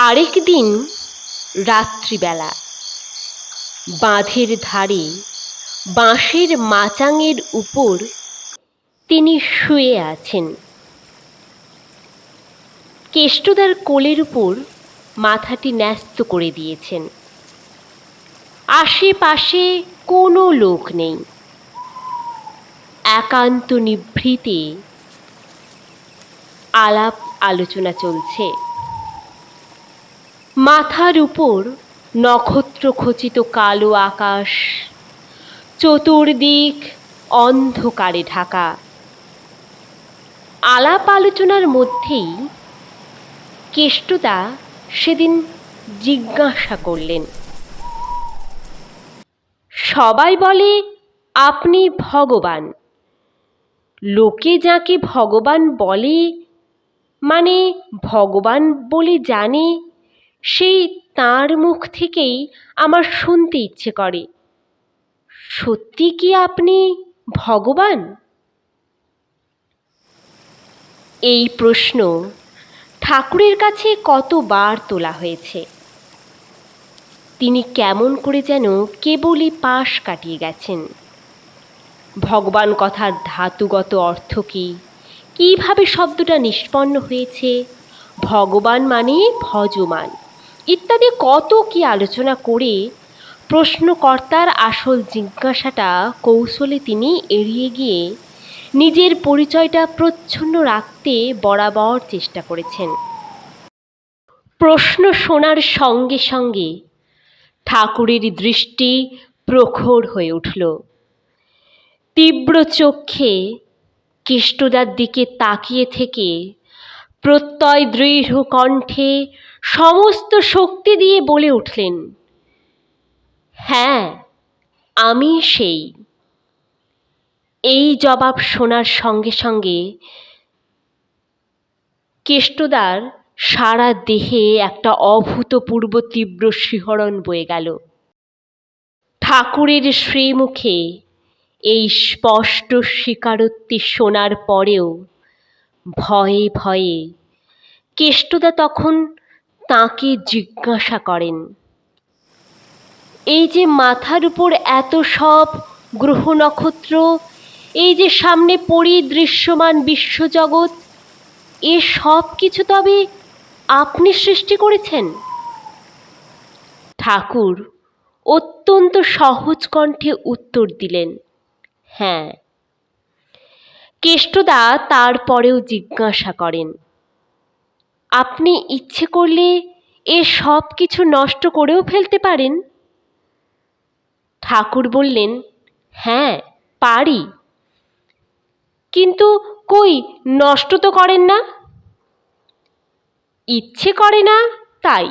আরেক দিন রাত্রিবেলা বাঁধের ধারে বাঁশের মাচাঙের উপর তিনি শুয়ে আছেন। কেষ্টদার কোলের উপর মাথাটি ন্যস্ত করে দিয়েছেন। আশেপাশে কোনো লোক নেই। একান্ত নিভৃতে আলাপ আলোচনা চলছে। মাথার উপর নক্ষত্র খচিত কালো আকাশ, চতুর্দিক অন্ধকারে ঢাকা। আলাপ আলোচনার মধ্যেই কেষ্টদা সেদিন জিজ্ঞাসা করলেন, সবাই বলে, আপনি ভগবান। লোকে যাকে ভগবান বলে মানে ভগবান বলে জানে সেই তার মুখ থেকেই আমার শুনতে ইচ্ছে করে। সত্যি কি আপনি ভগবান? এই প্রশ্ন ঠাকুরের কাছে কতবার তোলা হয়েছে। তিনি কেমন করে যেন কেবলই পাশ কাটিয়ে গেছেন। ভগবান কথার ধাতুগত অর্থ কী? কীভাবে শব্দটা নিষ্পন্ন হয়েছে? ভগবান মানে ভজমান। ইত্যাদি কত কি আলোচনা করে প্রশ্নকর্তার আসল জিজ্ঞাসাটা কৌশলে তিনি এড়িয়ে গিয়ে নিজের পরিচয়টা প্রচ্ছন্ন রাখতে বরাবর চেষ্টা করেছেন। প্রশ্ন শোনার সঙ্গে সঙ্গে ঠাকুরের দৃষ্টি প্রখর হয়ে উঠল। তীব্র চক্ষে কেষ্টদার দিকে তাকিয়ে থেকে প্রত্যয় দৃঢ় কণ্ঠে সমস্ত শক্তি দিয়ে বলে উঠলেন হ্যাঁ আমি সেই। এই জবাব শোনার সঙ্গে সঙ্গে কেষ্টদার সারা দেহে একটা অভূতপূর্ব তীব্র শিহরণ বয়ে গেল। ঠাকুরের শ্রীমুখে এই স্পষ্ট স্বীকারোক্তি শোনার পরেও ভয়ে ভয়ে। কেষ্টদা তখন তাকে জিজ্ঞাসা করেন, এই যে মাথার উপর এত সব গ্রহ নক্ষত্র, এই যে সামনে পরিদৃশ্যমান বিশ্বজগৎ, এ সব কিছু তবে আপনি সৃষ্টি করেছেন? ঠাকুর অত্যন্ত সহজ কণ্ঠে উত্তর দিলেন হ্যাঁ কেষ্টদা তারপরেও জিজ্ঞাসা করেন, আপনি ইচ্ছে করলে এ সব কিছু নষ্ট করেও ফেলতে পারেন? ঠাকুর বললেন হ্যাঁ পারি। কিন্তু কই, নষ্ট তো করেন না? ইচ্ছে করে না তাই।